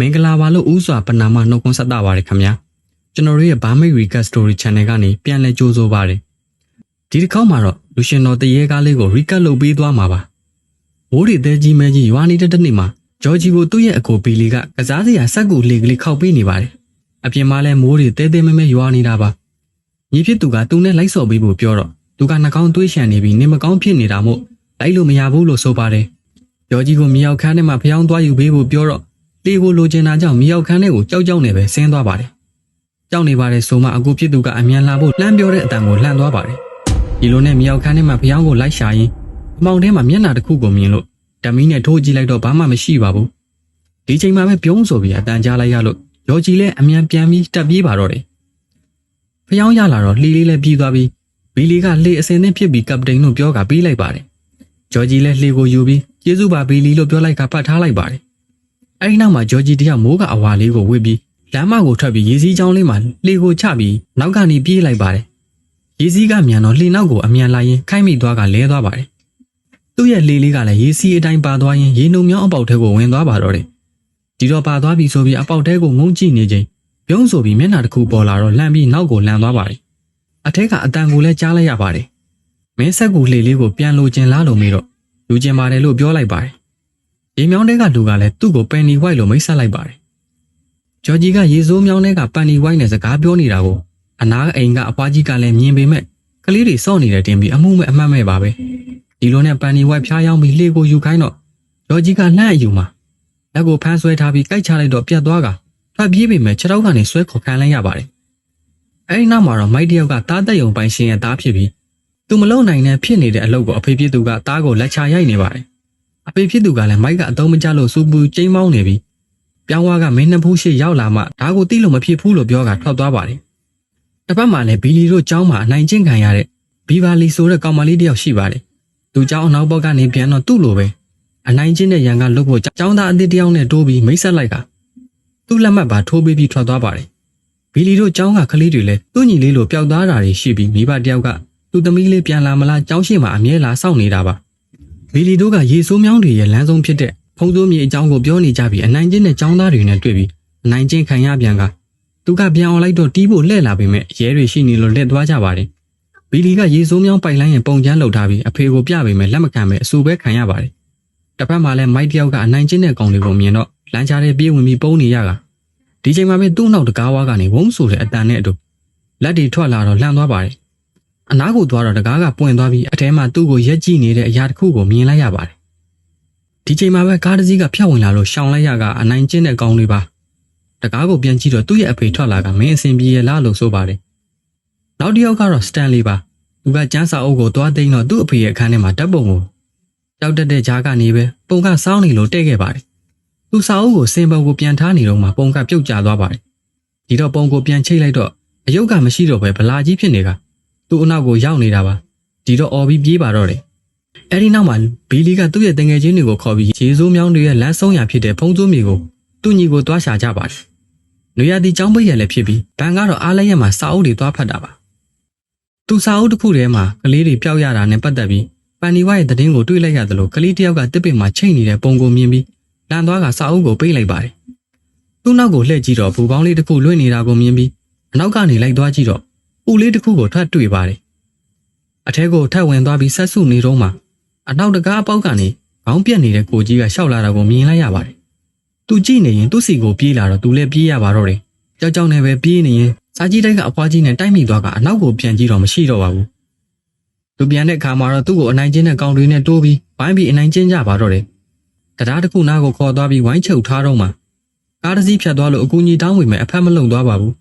မင်္ဂလာပါလို့ဥစွာပနာမနှုတ်ခွန်းဆက်တာပါတယ်ခင်ဗျာကျွန်တော်တို့ရဲ့ Burmese Recap Story Channel ကနေပြန်လည်ကြိုးဆိုပါရစေဒီတစ်ခေါက်မှာတော့လူရှင်တော်တရေကားလေးကို recap လုပ်ပေးသွားမှာပါမိုးရီတဲကြီးမဲကြီးရွာနေတဲ့တစ်နေ့မှာဂျော်ဂျီကိုသူ့ရဲ့အကိုပီလီကကစားစရာစက်ကူလေကလေးခောက်ပေးနေပါတယ်အပြင်မှာလည်းမိုးရီတဲတဲမဲမဲရွာနေတာပါညီဖြစ်သူကသူနဲ့လိုက်ဆော်ပေးဖို့ပြောတော့သူကနှာခေါင်းသွေးရှံနေပြီးနေမကောင်းဖြစ်နေတာမို့လိုက်လို့မရဘူးလို့ဆိုပါတယ်ဂျော်ဂျီကိုမြောက်ခန်းထဲမှာဖျောင်းသွားယူပေးဖို့ပြောတော့ လေကိုလိုချင်တာကြောင့်မြေရောက်ခန်းထဲကိုကြောက်ကြောက်နေပဲဆင်းသွားပါတယ်။ကြောက်နေပါတယ်ဆိုမှအကူဖြစ်သူကအမြန်လာဖို့လှမ်းပြောတဲ့အတန်ကိုလှမ်းသွားပါတယ်။ဒီလိုနဲ့မြေရောက်ခန်းထဲမှာဖျောင်းကိုလိုက်ရှာရင်းအမောင်ထဲမှာမျက်နှာတစ်ခုကိုမြင်လို့ဓမီနဲ့ထိုးကြည့်လိုက်တော့ဘာမှမရှိပါဘူး။ဒီချိန်မှာပဲပြုံးဆိုပြီးအတန်ကြားလိုက်ရလို့ရော်ကြီးလည်းအမြန်ပြန်ပြီးတက်ပြေးပါတော့တယ်။ဖျောင်းရလာတော့လှီလေးလည်းပြေးသွားပြီးဘီလီကလှေအစင်းနဲ့ဖြစ်ပြီးကပတိန်တို့ပြောကပေးလိုက်ပါတယ်။ဂျော်ဂျီလည်းလှေကိုယူပြီးကျေးဇူးပါဘီလီလို့ပြောလိုက်ကပတ်ထားလိုက်ပါတယ်။ အဲဒီနောက်မှာဂျော်ဂျီတယောက်မိုးကအဝါလေးကိုဝစ်ပြီးလမ်းမကိုထွက်ပြီးရေစည်းချောင်းလေးမှာလှေကိုချပြီးနောက်ကနေပြေးလိုက်ပါတယ်။ရေစည်းကမြန်တော့လှေနောက်ကိုအမြန်လာရင်ခိုက်မိသွားကလဲသွားပါတယ်။သူ့ရဲ့လှေလေးကလည်းရေစီးအတိုင်းပါသွားရင်ရေနှုံမြောင်းအပေါက်ထဲကိုဝင်သွားပါတော့တယ်။ဒီတော့ပါသွားပြီဆိုပြီးအပေါက်ထဲကိုငုံကြည့်နေချိန်ပြုံးဆိုပြီးမျက်နှာတစ်ခုပေါ်လာတော့လှမ်းပြီးနောက်ကိုလှမ်းသွားပါတယ်။အထက်ကအတန်ကိုလည်းကြားလိုက်ရပါတယ်။မင်းဆက်ကူလှေလေးကိုပြန်လိုချင်လားလို့မေးတော့လူချင်ပါတယ်လို့ပြောလိုက်ပါတယ်။ ရေမြောင်းတဲကလူကလည်းသူ့ကိုပန်နီဝိုက်လို့မိတ်ဆက်လိုက်ပါတယ်။ဂျော်ဂျီကရေစိုးမြောင်းတဲကပန်နီဝိုက်နဲ့စကားပြောနေတာကိုအနာအိမ်ကအဖွားကြီးကလည်းမြင်ပေမဲ့ကလေးတွေစော့နေတဲ့တင်ပြီးအမှုမဲ့အမှတ်မဲ့ပါပဲ။ဒီလိုနဲ့ပန်နီဝိုက်ဖျားယောင်းပြီးလှေကိုယူခိုင်းတော့ဂျော်ဂျီကလှမ်းအယူမှာလက်ကိုဖမ်းဆွဲထားပြီးကြိုက်ချလိုက်တော့ပြတ်သွားကထွက်ပြေးပေမဲ့ခြေထောက်ကနေဆွဲခေါ်ခံလိုက်ရပါတယ်။အဲဒီနောက်မှာတော့မိုက်တယောက်ကတားတက်ယုံပိုင်ရှင်ရဲ့သားဖြစ်ပြီးသူမလုံနိုင်တဲ့ဖြစ်နေတဲ့အလုပ်ကိုအဖေဖြစ်သူကတားကိုလက်ချရိုက်နေပါတယ်။ အဖေဖြစ်သူကလည်းမိုက်ကအတုံးမကျလို့စူပူကျိမ်းမောင်းနေပြီးပြောင်းဝါကမင်းနှစ်ဖူးရှိရောက်လာမှဒါကိုသိလို့မဖြစ်ဘူးလို့ပြောကထွက်သွားပါတယ်။တစ်ဖက်မှာလည်းဘီလီတို့ကျောင်းမှာအနိုင်ကျင့်ခံရတဲ့ဘီဗာလီဆိုတဲ့ကောင်မလေးတစ်ယောက်ရှိပါတယ်။သူကျောင်းအနောက်ဘက်ကနေပြန်တော့သူ့လိုပဲအနိုင်ကျင့်တဲ့ရန်ကလွတ်ဖို့ကျောင်းသားအသစ်တစ်ယောက်နဲ့တိုးပြီးမိတ်ဆက်လိုက်ကသူ့လက်မှတ်ပါထိုးပေးပြီးထွက်သွားပါတယ်။ဘီလီတို့ကျောင်းကကလေးတွေလည်းသူ့ညီလေးလိုပျောက်သားတာတွေရှိပြီးမိဘတစ်ယောက်ကသူ့သမီးလေးပြန်လာမလားကျောင်းရှိမှအမြဲလာစောင့်နေတာပါ။ ဘီလီတို့ကရေဆိုးမြောင်းတွေရဲ့လမ်းဆုံးဖြစ်တဲ့ဖုံးစိုးမြေအကြောင်းကိုပြောနေကြပြီးအနိုင်ကျင့်တဲ့ចောင်းသားတွေနဲ့တွေ့ပြီးအနိုင်ကျင့်ခံရပြန်ကသူကပြန်အောင်လိုက်တော့တီးဖို့လှည့်လာပေမဲ့ရဲတွေရှိနေလို့လက်သွားကြပါတယ်။ဘီလီကရေဆိုးမြောင်းပိုက်လိုင်းရဲ့ပုံချမ်းလှုပ်ထားပြီးအဖေကိုပြပေမဲ့လက်မခံပဲအဆူပဲခံရပါတယ်။တစ်ဖက်မှာလည်းမိုက်တယောက်ကအနိုင်ကျင့်တဲ့ကောင်လေးကိုမြင်တော့လမ်းကြားထဲပြေးဝင်ပြီးပုံနေရကဒီချိန်မှာပဲသူ့နောက်တကားဝါကနေဝုန်းဆိုတဲ့အတန်နဲ့အတူလက်တွေထွက်လာတော့လှမ်းသွားပါတယ်။ အနားကိုသွားတော့တကားကပွင့်သွားပြီးအထဲမှာသူ့ကိုရက်ကြည့်နေတဲ့အရာတစ်ခုကိုမြင်လိုက်ရပါတယ်။ဒီချိန်မှာပဲကားတစ်စီးကဖြတ်ဝင်လာလို့ရှောင်လိုက်ရကအနိုင်ကျင့်တဲ့ကောင်လေးပါ။တကားကိုပြန်ကြည့်တော့သူ့ရဲ့အဖေထွက်လာကမင်းအစဉ်ပြေရလားလို့ဆိုပါတယ်။နောက်တစ်ယောက်ကတော့စတန်လီပါ။သူကကျန်းစာအုပ်ကိုသွားသိမ်းတော့သူ့အဖေရဲ့အခန်းထဲမှာဓာတ်ပုံကိုကြောက်တက်တဲ့ကြားကနေပဲပုံကစောင်းနေလို့တဲ့ခဲ့ပါတယ်။သူစာအုပ်ကိုစင်ပုံကိုပြန်ထားနေတော့မှပုံကပြုတ်ကျသွားပါတယ်။ဒီတော့ပုံကိုပြန်ချိတ်လိုက်တော့အယုတ်ကမရှိတော့ပဲဗလာကြီးဖြစ်နေက သူ့အနောက်ကိုရောက်နေတာပါဒီတော့အော်ပြီးပြေးပါတော့တယ်အဲဒီနောက်မှာဘီလီကသူ့ရဲ့တငယ်ချင်းတွေကိုခေါ်ပြီးရေစိုးမြောင်းတွေရဲ့လမ်းဆုံးရဖြစ်တဲ့ဖုံးစိုးမြေကိုသူ့ညီကိုတွားရှာကြပါတယ်နွေရသည်ចောင်းပိတ်ရလည်းဖြစ်ပြီးဘန်ကတော့အားလည်းရမှာစာအုပ်တွေတွားဖတ်တာပါသူစာအုပ်တစ်ခုထဲမှာကလေးတွေပျောက်ရတာနဲ့ပတ်သက်ပြီးပန်နီဝါရဲ့တည်င်းကိုတွေးလိုက်ရတယ်လို့ကလေးတစ်ယောက်ကတစ်ပင်မှာချိတ်နေတဲ့ပုံကိုမြင်ပြီးလန်သွားကစာအုပ်ကိုပိတ်လိုက်ပါတယ်သူ့နောက်ကိုလှည့်ကြည့်တော့ဘူပေါင်းလေးတစ်ခုလွင့်နေတာကိုမြင်ပြီးအနောက်ကနေလိုက်သွားကြည့်တော့ ပူလေးတစ်ခုကိုထပ်တွေ့ပါတယ်အထဲကိုထပ်ဝင်သွားပြီးဆက်စုနေတော့မှအနောက်တကားအပေါက်ကနေခေါင်းပြက်နေတဲ့ကိုကြီးကရှောက်လာတာကိုမြင်လိုက်ရပါတယ်။သူကြည့်နေရင်သူ့စီကိုပြေးလာတော့သူလည်းပြေးရပါတော့တယ်။ကြောက်ကြောက်နဲ့ပဲပြေးနေရင်စာကြီးတိုက်ကအဖွားကြီးနဲ့တိုက်မိသွားကအနောက်ကိုပြန်ကြည့်တော့မရှိတော့ပါဘူး။သူပြန်တဲ့အခါမှာတော့သူ့ကိုအနိုင်ကျင်းတဲ့ကောင်တွေနဲ့တိုးပြီးဝိုင်းပြီးအနိုင်ကျင်းကြပါတော့တယ်။တရားတစ်ခုနားကိုခေါ်သွားပြီးဝိုင်းချုပ်ထားတော့မှကားတစ်စီးဖြတ်သွားလို့အကူကြီးတောင်းဝင်မဲ့အဖက်မလုံသွားပါဘူး။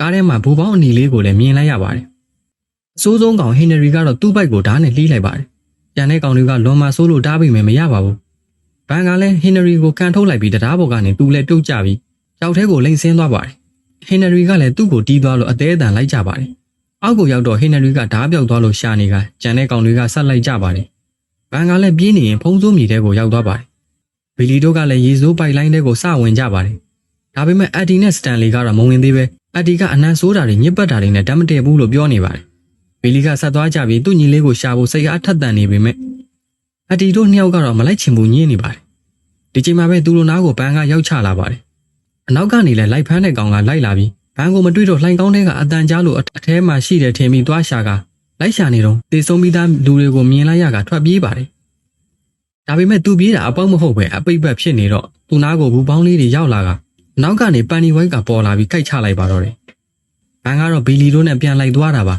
ကားထဲမှာဘူပေါင်းအနီလေးကိုလည်းမြင်လိုက်ရပါတယ်။အဆိုးဆုံးကောင်ဟင်နရီကတော့သူ့ဘိုက်ကိုဓာတ်နဲ့လှီးလိုက်ပါတယ်။ကျန်တဲ့ကောင်တွေကလွန်မာဆိုးလို့တားပြီးမယ်မရပါဘူး။ဘန်ကလည်းဟင်နရီကိုကန်ထုတ်လိုက်ပြီးတရားပေါ်ကနေသူလည်းပြုတ်ကျပြီးကြောက်ထဲကိုလိမ့်ဆင်းသွားပါတယ်။ဟင်နရီကလည်းသူ့ကိုတီးသွားလို့အသေးအတန်လိုက်ကြပါတယ်။အောက်ကိုရောက်တော့ဟင်နရီကဓာတ်ပြောက်သွားလို့ရှာနေကကျန်တဲ့ကောင်တွေကဆက်လိုက်ကြပါတယ်။ဘန်ကလည်းပြေးနေရင်ဖုံးစိုးမြေထဲကိုရောက်သွားပါတယ်။ဘီလီတို့ကလည်းရေစိုးပိုက်လိုင်းထဲကိုစဝင်ကြပါတယ်။ ဒါပေမဲ့အက်ဒီနဲ့စတန်လီကတော့မဝင်သေးပဲအက်ဒီကအနံဆိုးတာတွေညစ်ပတ်တာတွေနဲ့ဓာတ်မတည့်ဘူးလို့ပြောနေပါတယ်။ဘီလီကဆက်သွားကြပြီးသူ့ညီလေးကိုရှာဖို့စိတ်အားထက်သန်နေပေမဲ့အတီတို့နှစ်ယောက်ကတော့မလိုက်ချင်ဘူးညင်းနေပါတယ်။ဒီချိန်မှာပဲသူတို့နားကိုပန်းကရောက်ချလာပါတယ်အနောက်ကနေလည်းလိုက်ဖမ်းတဲ့ကောင်ကလိုက်လာပြီးဘန်ကိုမတွေ့တော့လှိုင်ကောင်းတဲ့ကအတန်ကြားလို့အထဲမှာရှိတယ်ထင်ပြီးသွားရှာကလိုက်ရှာနေတော့တေဆုံးပြီးသားလူတွေကိုမြင်လိုက်ရကထွက်ပြေးပါတယ်ဒါပေမဲ့သူပြေးတာအပေါက်မဟုတ်ပဲအပိတ်ပတ်ဖြစ်နေတော့သူနာကိုဘူးပေါင်းလေးတွေရောက်လာက နောက်ကနေပန်နီဝိုက်ကပေါ်လာပြီးခိုက်ချလိုက်ပါတော့တယ်ဘန်ကတော့ဘီလီတို့နဲ့ပြန်လိုက်သွားတာပါ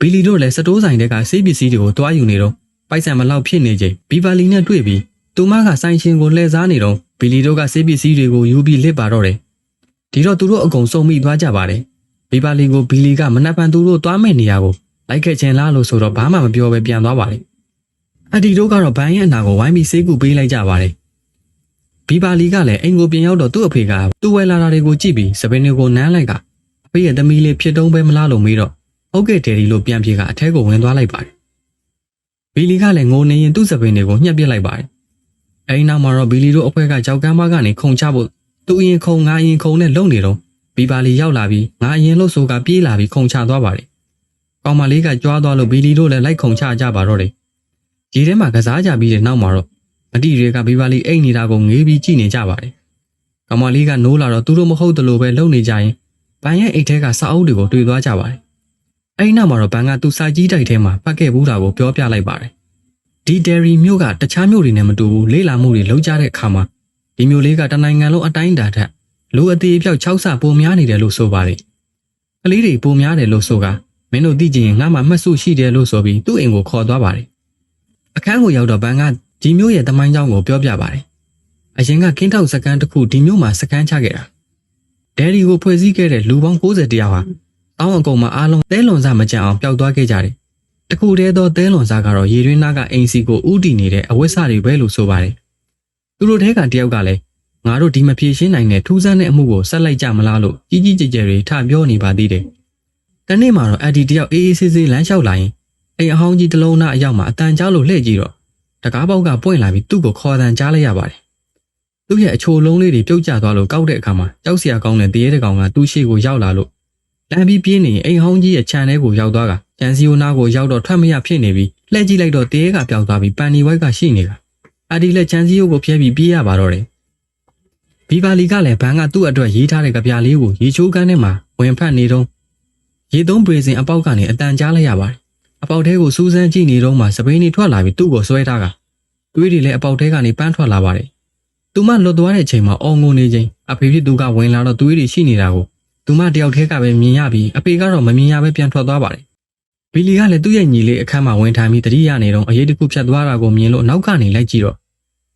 ဘီလီတို့လည်းစတိုးဆိုင်တဲ့ကစေးပစ္စည်းတွေကိုတွားယူနေတော့ပိုက်ဆံမလောက်ဖြစ်နေချိန်ဘီဗာလီနဲ့တွေ့ပြီးသူမကဆိုင်ရှင်ကိုလှည့်စားနေတော့ဘီလီတို့ကစေးပစ္စည်းတွေကိုယူပြီးလစ်ပါတော့တယ်ဒီတော့သူတို့အကုန်စုံမိသွားကြပါတယ်ဘီဗာလီကိုဘီလီကမနှက်ပန်သူတို့တွားမဲ့နေရကိုလိုက်ခဲ့ခြင်းလားလို့ဆိုတော့ဘာမှမပြောပဲပြန်သွားပါတယ်အဒီတို့ကတော့ဘန်းရဲ့အနာကိုဝိုင်းပြီးစေးကူပေးလိုက်ကြပါတယ် ဘီဗာလီကလည်းအိမ်ကိုပြန်ရောက်တော့သူ့အဖေကသူ့ဝဲလာတာတွေကိုကြည့်ပြီးစပင်းတွေကိုနမ်းလိုက်ကအဖေရဲ့သမီးလေးဖြစ်တုံးပဲမလားလို့မေးတော့ဟုတ်ကဲ့တယ်ဒီလို့ပြန်ပြေကအထဲကိုဝင်သွားလိုက်ပါတယ်ဘီလီကလည်းငိုနေရင်သူ့စပင်းတွေကိုညှက်ပစ်လိုက်ပါတယ်အဲဒီနောက်မှာတော့ဘီလီတို့အဖွဲကကြောက်ကမ်းမကနေခုံချဖို့သူအရင်ခုံငါအရင်ခုံနဲ့လုံနေတော့ဘီပါလီရောက်လာပြီးငါအရင်လို့ဆိုကပြေးလာပြီးခုံချသွားပါတယ်ကောင်မလေးကကြွားသွားလို့ဘီလီတို့လည်းလိုက်ခုံချကြပါတော့တယ်ဒီထဲမှာကစားကြပြီးတဲ့နောက်မှာတော့ မတိတွေကဘီပါလီအိတ်နေတာကိုငေးပြီးကြည့်နေကြပါတယ်ကောင်မလေးကနိုးလာတော့သူတို့မဟုတ်တယ်လို့ပဲလုံနေကြရင်ဘန်ရဲ့အိတ်ထဲကစာအုပ်တွေကိုတွေ့သွားကြပါတယ်အဲဒီနောက်မှာတော့ဘန်ကသူစာကြီးတိုက်ထဲမှာပတ်ခဲ့ဘူးတာကိုပြောပြလိုက်ပါတယ်ဒီဒယ်ရီမြို့ကတခြားမြို့တွေနဲ့မတူဘူးလေးလာမှုတွေလုံးကြတဲ့အခါမှာဒီမြို့လေးကတနိုင်ငံလုံးအတိုင်းအတာထက်လူအသေးအပြောက်6ဆပိုများနေတယ်လို့ဆိုပါတယ်ကလေးတွေပိုများတယ်လို့ဆိုကမင်းတို့သိကြရင်ငါမှမှတ်စုရှိတယ်လို့ဆိုပြီးသူ့အိမ်ကိုခေါ်သွားပါတယ်အခန်းကိုရောက်တော့ဘန်က ဒီမြို့ရဲ့တမိုင်းကြောင်းကိုပြောပြပါတယ်အရင်ကကင်းထောက်စကန်တစ်ခုဒီမြို့မှာစကန်ချခဲ့တာဒယ်ရီကိုဖွဲ့စည်းခဲ့တဲ့လူပေါင်း60တရားဟာတောင်းအကုံမှာအားလုံးသဲလွန်စားမကြအောင်ပျောက်သွားခဲ့ကြတယ်တခုတည်းသောသဲလွန်စားကတော့ရေတွင်းနာကအိမ်စီကိုဥတီနေတဲ့အဝတ်စတွေပဲလို့ဆိုပါတယ်သူတို့ထဲကတယောက်ကလည်းငါတို့ဒီမဖြေရှင်းနိုင်တဲ့ထူးဆန်းတဲ့အမှုကိုဆက်လိုက်ကြမလားလို့ကြီးကြီးကျယ်ကျယ်တွေထပြောနေပါသေးတယ်။တနေ့မှာတော့အက်ဒီတယောက်အေးအေးဆေးဆေးလမ်းလျှောက်လာရင်အိမ်အဟောင်းကြီးတစ်လုံးသားအရောက်မှာအတန်ကြားလို့လှည့်ကြည့်တော့ တကားပေါက်ကပွင့်လာပြီးသူ့ကိုခေါ်တန်ကြားလိုက်ရပါတယ်။သူ့ရဲ့အချိုလုံးလေးတွေပြုတ်ကျသွားလို့ကောက်တဲ့အခါမှာကြောက်စရာကောင်းတဲ့တရေတကောင်ကသူ့ရှိကိုရောက်လာလို့လမ်းပြီးပြင်းနေရင်အိမ်ဟောင်းကြီးရဲ့ခြံထဲကိုရောက်သွားကကျန်စီယိုနာကိုရောက်တော့ထွက်မရဖြစ်နေပြီးလှည့်ကြည့်လိုက်တော့တရေကပျောက်သွားပြီးပန်နီဝိုက်ကရှိနေတာ။အဒီလက်ချန်စီယိုကိုဖျက်ပြီးပြေးရပါတော့တယ်။ဘီဘာလီကလည်းဘန်းကသူ့အတွက်ရေးထားတဲ့ကြပြလေးကိုရေချိုးကန်းထဲမှာဝင်ဖတ်နေတော့ရေသုံးပရေစင်အပေါက်ကနေအတန်ကြားလိုက်ရပါတယ်။ အပေါက်ထဲကိုစူးစမ်းကြည့်နေတော့မှစပိန်တွေထွက်လာပြီးသူ့ကိုဆွဲထားကတွေးတွေလည်းအပေါက်ထဲကနေပန်းထွက်လာပါတယ်။သူမလွတ်သွားတဲ့အချိန်မှာအော်ငိုနေချိန်အဖေဖြစ်သူကဝင်လာတော့တွေးတွေရှိနေတာကိုသူမတယောက်တည်းကပဲမြင်ရပြီးအဖေကတော့မမြင်ရပဲပြန်ထွက်သွားပါတယ်။ဘီလီကလည်းသူ့ရဲ့ညီလေးအခန်းမှာဝင်ထိုင်ပြီးတတိယနေတော့အရေးတခုဖြတ်သွားတာကိုမြင်လို့နောက်ကနေလိုက်ကြည့်တော့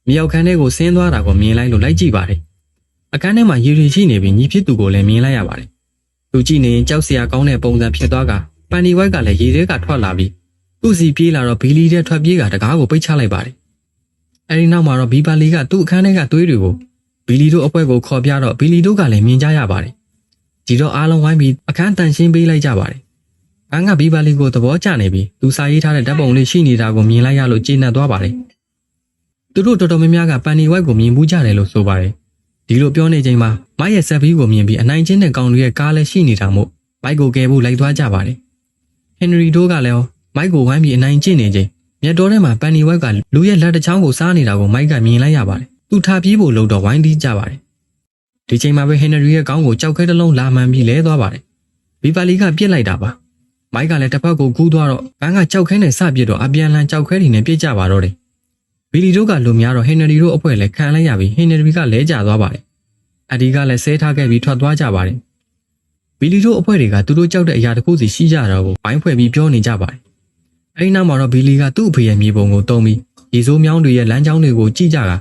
မြောက်ခန်းထဲကိုဆင်းသွားတာကိုမြင်လိုက်လို့လိုက်ကြည့်ပါတယ်။အခန်းထဲမှာရေတွေရှိနေပြီးညီဖြစ်သူကိုလည်းမြင်လိုက်ရပါတယ်။သူကြည့်နေရင်ကြောက်စရာကောင်းတဲ့ပုံစံဖြစ်သွားက ပန်နီဝိုက်ကလည်းရေထဲကထွက်လာပြီးသူ့စီပြေးလာတော့ဘီလီတဲ့ထွက်ပြေးကတကားကိုပိတ်ချလိုက်ပါတယ်။အဲဒီနောက်မှာတော့ဘီပါလီကသူ့အခန်းထဲကသွေးတွေကိုဘီလီတို့အပွဲကိုခေါ်ပြတော့ဘီလီတို့ကလည်းမြင်ကြရပါတယ်။ဒီတော့အားလုံးဝိုင်းပြီးအခန်းတန်ရှင်းပေးလိုက်ကြပါတယ်။ဘန်းကဘီပါလီကိုသဘောကျနေပြီးသူစာရေးထားတဲ့ဓာတ်ပုံလေးရှိနေတာကိုမြင်လိုက်ရလို့ကျေနပ်သွားပါတယ်။သူတို့တော်တော်များများကပန်နီဝိုက်ကိုမြင်မှုကြတယ်လို့ဆိုပါတယ်။ဒီလိုပြောနေချိန်မှာမိုက်ရဲ့ဆက်ဘီးကိုမြင်ပြီးအနိုင်ချင်းတဲ့ကောင်တွေရဲ့ကားလည်းရှိနေတာမို့မိုက်ကိုကယ်ဖို့လိုက်သွားကြပါတယ်။ ဟင်နရီတို့ကလည်းမိုက်ကိုဝိုင်းပြီးအနိုင်ကျင့်နေချိန်မြတ်တော်ထဲမှာပန်နီဝိုက်ကလူရဲ့လက်တစ်ချောင်းကိုစားနေတာကိုမိုက်ကမြင်လိုက်ရပါတယ်။သူထားပြေးဖို့လှုပ်တော့ဝိုင်းတီးကြပါတယ်။ဒီချိန်မှာပဲဟင်နရီရဲ့ခေါင်းကိုကြောက်ခဲတစ်လုံးလာမှန်ပြီးလဲသွားပါတယ်။ဘီပါလီကပြစ်လိုက်တာပါ။မိုက်ကလည်းတစ်ဖက်ကိုကူးသွားတော့ဘန်းကကြောက်ခဲနဲ့စပြစ်တော့အပြန်လန်ကြောက်ခဲတွေနဲ့ပြစ်ကြပါတော့တယ်။ဘီလီတို့ကလူများတော့ဟင်နရီတို့အဖွဲ့လည်းခံလိုက်ရပြီးဟင်နရီကလဲကျသွားပါတယ်။အဒီကလည်းဆဲထားခဲ့ပြီးထွက်သွားကြပါတယ်။ ဘီလီတို့အဖွဲ့တွေကသူတို့ကြောက်တဲ့အရာတစ်ခုစီရှိကြတော့ကိုဝိုင်းဖွဲ့ပြီးပြောနေကြပါတယ်။အဲဒီနောက်မှာတော့ဘီလီကသူ့အဖေရဲ့မြေပုံကိုတုံးပြီးရေစိုးမြောင်းတွေရဲ့လမ်းကြောင်းတွေကိုကြည့်ကြတာ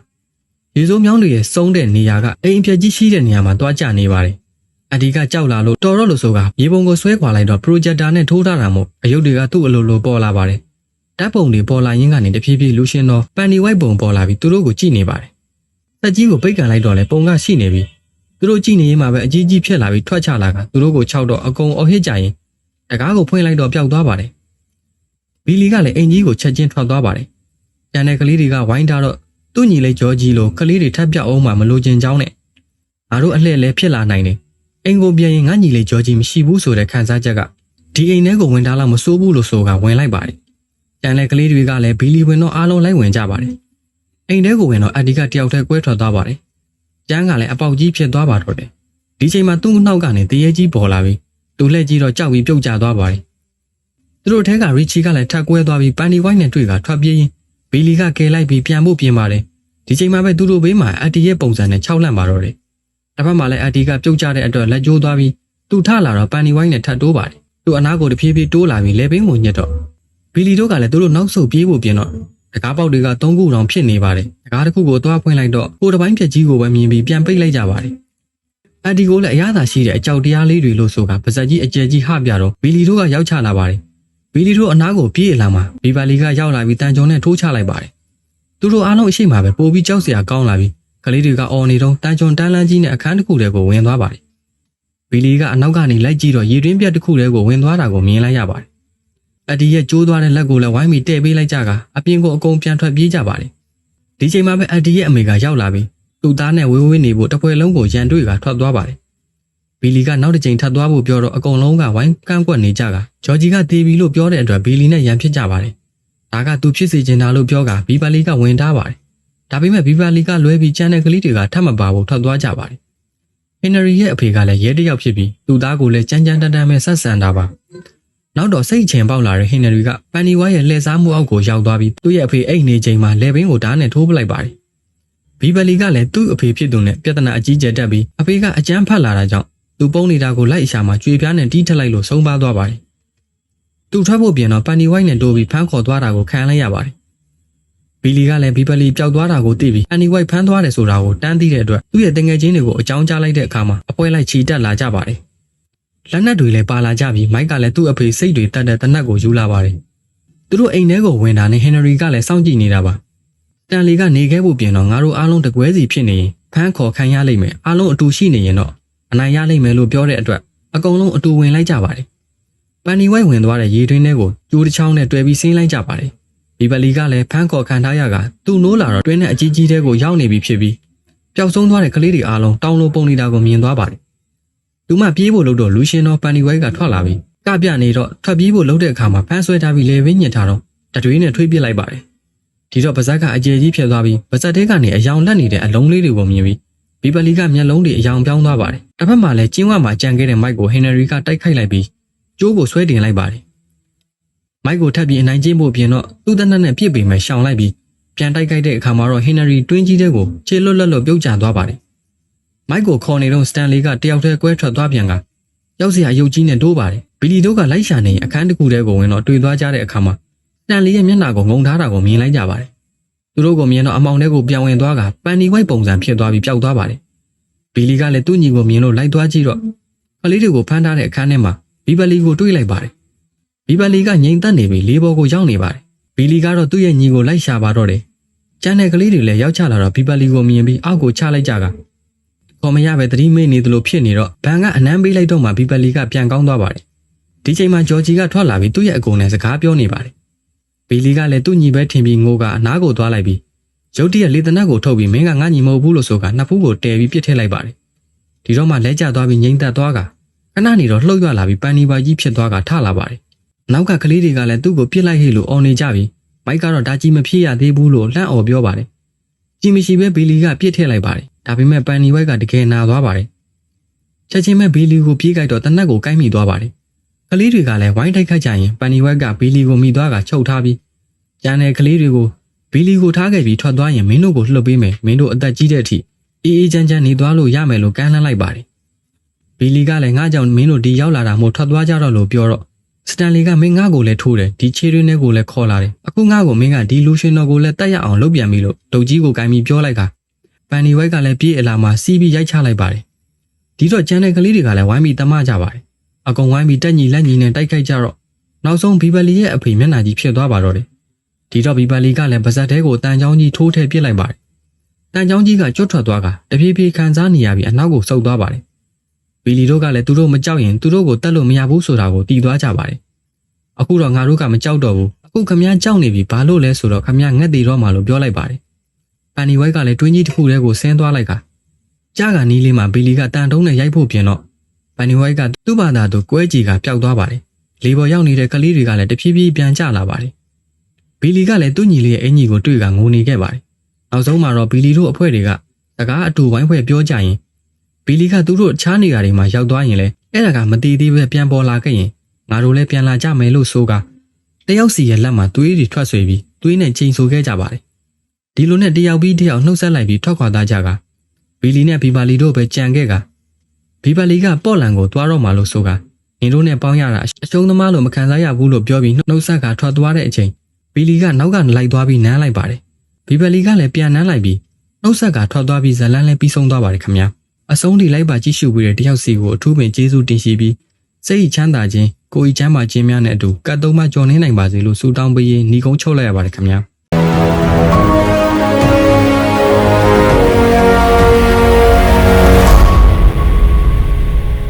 ရေစိုးမြောင်းတွေရဲ့စုံးတဲ့နေရာကအိမ်အပြက်ကြီးရှိတဲ့နေရာမှာတွားကျနေပါတယ်။အဒီကကြောက်လာလို့တော်တော့လို့ဆိုကမြေပုံကိုဆွဲခွာလိုက်တော့ပရိုဂျက်တာနဲ့ထိုးထားတာမို့အယုတ်တွေကသူ့အလိုလိုပေါ်လာပါတယ်။ဓာတ်ပုံတွေပေါ်လာရင်းကနေတဖြည်းဖြည်းလူရှင်တော့ပန်နီဝိုက်ပုံပေါ်လာပြီးသူတို့ကိုကြည့်နေပါတယ်။တက်ကြီးကိုပိတ်ကန်လိုက်တော့လဲပုံကရှိနေပြီး သူတို့ကြည့်နေရင်မှပဲအကြီးကြီးဖြစ်လာပြီးထွက်ချလာကသူတို့ကိုခြောက်တော့အကုန်အဟစ်ကြရင်တကားကိုဖွင့်လိုက်တော့ပျောက်သွားပါတယ်။ဘီလီကလည်းအင်ကြီးကိုချက်ချင်းထွက်သွားပါတယ်။ကျန်တဲ့ကလေးတွေကဝိုင်းထားတော့သူ့ညီလေးဂျော်ဂျီလိုကလေးတွေထပ်ပြောက်အောင်မှမလိုချင်ကြောင်းနဲ့ငါတို့အလှည့်လဲဖြစ်လာနိုင်တယ်။အိမ်ကိုပြန်ရင်ငါညီလေးဂျော်ဂျီမရှိဘူးဆိုတဲ့ခံစားချက်ကဒီအိမ်ထဲကိုဝင်ထားလို့မစိုးဘူးလို့ဆိုကဝင်လိုက်ပါတယ်။ကျန်တဲ့ကလေးတွေကလည်းဘီလီဝင်တော့အားလုံးလိုက်ဝင်ကြပါတယ်။အိမ်ထဲကိုဝင်တော့အဒီကတယောက်တည်းကွဲထွက်သွားပါတယ်။ ကျန်းကလည်းအပေါက်ကြီးဖြစ်သွားပါတော့တယ်ဒီချိန်မှာသူ့နှောက်ကနေတရေကြီးပေါ်လာပြီးသူလှည့်ကြီးတော့ကြောက်ပြီးပြုတ်ကျသွားပါတယ်သူတို့ထဲကရီချီကလည်းထပ်ကွဲသွားပြီးပန်ဒီဝိုင်းနဲ့တွေ့ကထွက်ပြေးရင်းဘီလီကကယ်လိုက်ပြီးပြန်ဖို့ပြင်ပါတယ်ဒီချိန်မှာပဲသူတို့ဘေးမှာအတီရဲ့ပုံစံနဲ့ခြောက်လန့်ပါတော့တယ်တစ်ဖက်မှာလည်းအတီကပြုတ်ကျတဲ့အတွက်လက်ကျိုးသွားပြီးသူထလာတော့ပန်ဒီဝိုင်းနဲ့ထပ်တိုးပါတယ်သူအနာကိုတဖြည်းဖြည်းတိုးလာပြီးလေဘင်းကိုညက်တော့ဘီလီတို့ကလည်းသူတို့နောက်ဆုတ်ပြေးဖို့ပြင်တော့ တကားပေါက်တွေက၃ခုတောင်ဖြစ်နေပါတယ်။တကားတစ်ခုကိုသွားဖွင့်လိုက်တော့ကိုယ်တစ်ပိုင်းဖြက်ကြီးကိုပဲမြင်ပြီးပြန်ပိတ်လိုက်ကြပါတယ်။အန်ဒီကိုလည်းအရသာရှိတဲ့အကြောက်တရားလေးတွေလို့ဆိုကပါဇက်ကြီးအကျယ်ကြီးဟပြတော့ဘီလီတို့ကရောက်ချလာပါတယ်။ဘီလီတို့အနားကိုပြေးလာမှဘီဘာလီကရောက်လာပြီးတန်ကြုံနဲ့ထိုးချလိုက်ပါတယ်။သူတို့အားလုံးအရှိမပဲပိုပြီးကြောက်စရာကောင်းလာပြီးကလေးတွေကအော်နေတော့တန်ကြုံတန်းလန်းကြီးနဲ့အခန်းတစ်ခုတည်းကိုဝင်သွားပါတယ်။ဘီလီကအနောက်ကနေလိုက်ကြည့်တော့ရေတွင်းပြက်တစ်ခုတည်းကိုဝင်သွားတာကိုမြင်လိုက်ရပါတယ်။ အဒီရဲ့ကျိုးသွားတဲ့လက်ကိုလည်းဝိုင်းပြီးတဲ့ပေးလိုက်ကြကအပြင်ကိုအကုန်ပြန်ထွက်ပြေးကြပါတယ်။ဒီချိန်မှာပဲအဒီရဲ့အမေကရောက်လာပြီးသူ့သားနဲ့ဝေးဝေးနေဖို့တပွဲလုံးကိုရန်တွေ့ကထွက်သွားပါတယ်။ဘီလီကနောက်တစ်ချိန်ထပ်သွားဖို့ပြောတော့အကုန်လုံးကဝိုင်းကန့်ကွက်နေကြကဂျော်ဂျီကတေးပြီလို့ပြောတဲ့အတွက်ဘီလီနဲ့ရန်ဖြစ်ကြပါတယ်။ဒါကသူဖြစ်စေချင်တာလို့ပြောကဘီပါလီကဝင်ထားပါတယ်။ဒါပေမဲ့ဘီပါလီကလွဲပြီးကျန်တဲ့ကလေးတွေကထပ်မပါဖို့ထွက်သွားကြပါတယ်။ဟင်နရီရဲ့အဖေကလည်းရဲတစ်ယောက်ဖြစ်ပြီးသူ့သားကိုလည်းကြမ်းကြမ်းတမ်းတမ်းပဲဆက်ဆံတာပါ။ နောက်တော့စိတ်ချင်ပေါက်လာတဲ့ဟင်နရီကပန်နီဝါရဲ့လှည့်စားမှုအောက်ကိုရောက်သွားပြီးသူ့ရဲ့အဖေအိတ်နေချိန်မှာလေဘင်းကိုဓာတ်နဲ့ထိုးပလိုက်ပါတယ်။ဘီဘလီကလည်းသူ့အဖေဖြစ်သူနဲ့ပြဿနာအကြီးကျယ်တက်ပြီးအဖေကအကြမ်းဖက်လာတာကြောင့်သူပုံနေတာကိုလိုက်အရှာမှာကြွေပြားနဲ့တီးထက်လိုက်လို့ဆုံးပါသွားပါတယ်။သူထွက်ဖို့ပြင်တော့ပန်နီဝိုင်းနဲ့တိုးပြီးဖမ်းခေါ်သွားတာကိုခံလိုက်ရပါတယ်။ဘီလီကလည်းဘီဘလီပျောက်သွားတာကိုသိပြီးပန်နီဝိုင်းဖမ်းသွားတယ်ဆိုတာကိုတန်းသိတဲ့အတွက်သူ့ရဲ့တငယ်ချင်းတွေကိုအကြောင်းကြားလိုက်တဲ့အခါမှာအပွဲလိုက်ချီတက်လာကြပါတယ်။ လက်နက်တွေလည်းပါလာကြပြီးမိုက်ကလည်းသူ့အဖေစိတ်တွေတတ်တဲ့တနက်ကိုယူလာပါတယ်။သူတို့အိမ်ထဲကိုဝင်တာနဲ့ဟင်နရီကလည်းစောင့်ကြည့်နေတာပါ။တန်လီကနေခဲ့ဖို့ပြင်တော့ငါတို့အားလုံးတကွဲစီဖြစ်နေရင်ဖမ်းခေါ်ခံရလိမ့်မယ်။အားလုံးအတူရှိနေရင်တော့အနိုင်ရလိမ့်မယ်လို့ပြောတဲ့အတွက်အကုန်လုံးအတူဝင်လိုက်ကြပါတယ်။ပန်နီဝိုက်ဝင်သွားတဲ့ရေတွင်းထဲကိုကျိုးတစ်ချောင်းနဲ့တွဲပြီးဆင်းလိုက်ကြပါတယ်။ဘီဘလီကလည်းဖမ်းခေါ်ခံထားရကသူ့နိုးလာတော့တွင်းနဲ့အကြီးကြီးတဲကိုရောက်နေပြီဖြစ်ပြီးပျောက်ဆုံးသွားတဲ့ကလေးတွေအားလုံးတောင်းလို့ပုံနေတာကိုမြင်သွားပါတယ်။ သူမပြေးဖို့လုပ်တော့လူရှင်တော်ပန်နီဝိုက်ကထွက်လာပြီးကပြနေတော့ထွက်ပြေးဖို့လုပ်တဲ့အခါမှာဖမ်းဆွဲထားပြီးလေဝင်းညစ်ထားတော့တတွေးနဲ့ထွေးပစ်လိုက်ပါတယ်ဒီတော့ပါဇက်ကအကျယ်ကြီးဖြစ်သွားပြီးပါဇက်တဲကနေအယောင်လက်နေတဲ့အလုံးလေးတွေကိုမြင်ပြီးဘီပလီကမျက်လုံးတွေအယောင်ပြောင်းသွားပါတယ်တစ်ဖက်မှာလည်းကျင်းဝမှာကြံခဲ့တဲ့မိုက်ကိုဟင်နရီကတိုက်ခိုက်လိုက်ပြီးကျိုးကိုဆွဲတင်လိုက်ပါတယ်မိုက်ကိုထပ်ပြီးအနိုင်ကျင့်ဖို့ပြင်တော့သူ့တနက်နဲ့ပြစ်ပေမဲ့ရှောင်လိုက်ပြီးပြန်တိုက်ခိုက်တဲ့အခါမှာတော့ဟင်နရီတွင်းကြီးတဲ့ကိုခြေလွတ်လွတ်လွတ်ပြုတ်ကျသွားပါတယ် မိုက်ကိုခေါ်နေတော့စတန်လီကတယောက်တည်းကွဲထွက်သွားပြန်ကရောက်စရာအယုတ်ကြီးနဲ့တိုးပါတယ်ဘီလီတို့ကလိုက်ရှာနေအခန်းတစ်ခုတည်းကိုဝင်တော့တွေ့သွားကြတဲ့အခါမှာစတန်လီရဲ့မျက်နှာကိုငုံထားတာကိုမြင်လိုက်ကြပါတယ်သူတို့ကမြင်တော့အမောင်ထဲကိုပြောင်းဝင်သွားကပန်နီဝိုက်ပုံစံဖြစ်သွားပြီးပျောက်သွားပါတယ်ဘီလီကလည်းသူ့ညီကိုမြင်လို့လိုက်သွားကြည့်တော့ကလေးတွေကိုဖမ်းထားတဲ့အခန်းထဲမှာဘီဘလီကိုတွေးလိုက်ပါတယ်ဘီဘလီကငြိမ်သက်နေပြီးလေးဘောကိုရောက်နေပါတယ်ဘီလီကတော့သူ့ရဲ့ညီကိုလိုက်ရှာပါတော့တယ်ကျန်တဲ့ကလေးတွေလည်းရောက်ချလာတော့ဘီဘလီကိုမြင်ပြီးအောက်ကိုချလိုက်ကြက ခေါ်မရပဲသတိမေ့နေသလိုဖြစ်နေတော့ဘန်ကအနမ်းပေးလိုက်တော့မှဘီပလီကပြန်ကောင်းသွားပါတယ်ဒီချိန်မှာဂျော်ဂျီကထွက်လာပြီးသူ့ရဲ့အကူနဲ့စကားပြောနေပါတယ်ဘီလီကလည်းသူ့ညီပဲထင်ပြီးငိုကအနားကိုသွားလိုက်ပြီးရုတ်တရက်လေတနက်ကိုထုတ်ပြီးမင်းကငါညီမဟုတ်ဘူးလို့ဆိုကနှစ်ဖူးကိုတဲပြီးပြစ်ထည့်လိုက်ပါတယ်ဒီတော့မှလဲကျသွားပြီးငိမ့်သက်သွားကခဏနေတော့လှုပ်ရွလာပြီးပန်နီပါကြီးဖြစ်သွားကထလာပါတယ်နောက်ကကလေးတွေကလည်းသူ့ကိုပြစ်လိုက်ဟေ့လို့အော်နေကြပြီးမိုက်ကတော့ဒါကြီးမဖြစ်ရသေးဘူးလို့လှန့်အော်ပြောပါတယ် ကြည်မရှိပဲဘီလီကပြစ်ထည့်လိုက်ပါတယ်။ဒါပေမဲ့ပန်နီဝိုက်ကတကယ်နာသွားပါတယ်။ချက်ချင်းပဲဘီလီကိုပြေးကြိုက်တော့တနက်ကိုကိုက်မိသွားပါတယ်။ကလေးတွေကလည်းဝိုင်းတိုက်ခိုက်ကြရင်ပန်နီဝိုက်ကဘီလီကိုမိသွားကချုပ်ထားပြီးကျန်တဲ့ကလေးတွေကိုဘီလီကိုထားခဲ့ပြီးထွက်သွားရင်မင်းတို့ကိုလှုပ်ပေးမယ်မင်းတို့အသက်ကြီးတဲ့အထိအေးအေးချမ်းချမ်းနေသွားလို့ရမယ်လို့ကမ်းလှမ်းလိုက်ပါတယ်။ဘီလီကလည်းငါကြောင့်မင်းတို့ဒီရောက်လာတာမို့ထွက်သွားကြတော့လို့ပြောတော့ စတန်လီကမင်းငါ့ကိုလည်းထိုးတယ်ဒီချေရင်းနဲ့ကိုလည်းခေါ်လာတယ်အခုငါ့ကိုမင်းကဒီလူရှင်တော်ကိုလည်းတက်ရအောင်လုပ်ပြန်ပြီလို့ဒုတ်ကြီးကိုကိုင်းပြီးပြောလိုက်ကပန်နီဝိုက်ကလည်းပြေးအလာမှာစီးပြီးရိုက်ချလိုက်ပါတယ်ဒီတော့ကျန်တဲ့ကလေးတွေကလည်းဝိုင်းပြီးတမကြပါတယ်အကုန်ဝိုင်းပြီးတက်ညီလက်ညီနဲ့တိုက်ခိုက်ကြတော့နောက်ဆုံးဘီဘလီရဲ့အဖေမျက်နှာကြီးဖြစ်သွားပါတော့တယ်ဒီတော့ဘီဘလီကလည်းပါဇက်တဲကိုတန်ချောင်းကြီးထိုးထည့်ပစ်လိုက်ပါတယ်တန်ချောင်းကြီးကကျွတ်ထွက်သွားကတပြေးပြေးခံစားနေရပြီးအနောက်ကိုဆုတ်သွားပါတယ် ဘီလီတို့ကလည်းသူတို့မကြောက်ရင်သူတို့ကိုတတ်လို့မရဘူးဆိုတာကိုတီးသွားကြပါတယ်အခုတော့ငါတို့ကမကြောက်တော့ဘူးအခုခမည်းကြောက်နေပြီဘာလို့လဲဆိုတော့ခမည်းငက်သေးတော့မှလို့ပြောလိုက်ပါတယ်ပန်နီဝိုက်ကလည်းတွင်းကြီးတစ်ခုတည်းကိုဆင်းသွားလိုက်ကကြားကနီးလေးမှာဘီလီကတန်တုံးနဲ့ရိုက်ဖို့ပြင်တော့ပန်နီဝိုက်ကသူ့ဘာသာသူကွဲကြီးကပျောက်သွားပါတယ်လေပေါ်ရောက်နေတဲ့ကလေးတွေကလည်းတဖြည်းဖြည်းပြန်ကျလာပါတယ်ဘီလီကလည်းသူ့ညီလေးရဲ့အင်ကြီးကိုတွေ့ကငိုနေခဲ့ပါတယ်နောက်ဆုံးမှာတော့ဘီလီတို့အဖွဲ့တွေကစကားအတူဝိုင်းဖွဲ့ပြောကြရင် ဘီလီကသူတို့အခြားနေရာတွေမှာရောက်သွားရင်လဲအဲ့ဒါကမတည်သေးပဲပြန်ပေါ်လာခဲ့ရင်ငါတို့လည်းပြန်လာကြမယ်လို့ဆိုကတယောက်စီရဲ့လက်မှာသွေးတွေထွက်ဆွေပြီးသွေးနဲ့ချိန်ဆခဲ့ကြပါတယ်ဒီလိုနဲ့တယောက်ပြီးတယောက်နှုတ်ဆက်လိုက်ပြီးထွက်ခွာသားကြကဘီလီနဲ့ဘီဘာလီတို့ပဲကြံခဲ့ကဘီဘာလီကပေါ့လန်ကိုသွားတော့မှလို့ဆိုကနင်တို့နဲ့ပေါင်းရတာအရှုံးသမားလို့မခံစားရဘူးလို့ပြောပြီးနှုတ်ဆက်ကထွက်သွားတဲ့အချိန်ဘီလီကနောက်ကလိုက်သွားပြီးနမ်းလိုက်ပါတယ်ဘီဘာလီကလည်းပြန်နမ်းလိုက်ပြီးနှုတ်ဆက်ကထွက်သွားပြီးဇလန်းလည်းပြီးဆုံးသွားပါတယ်ခင်ဗျာ အဆုံးထိလိုက်ပါကြည့်ရှုပြီးတဲ့တယောက်စီကိုအထူးပင်ကျေးဇူးတင်ရှိပြီးစိတ်ချမ်းသာခြင်းကိုယ်ဤချမ်းသာခြင်းများနဲ့အတူကတ်တုံးမကြော်နေနိုင်ပါစေလို့ဆုတောင်းပေးရင်းညီကုန်းချုပ်လိုက်ရပါတယ်ခင်ဗျာ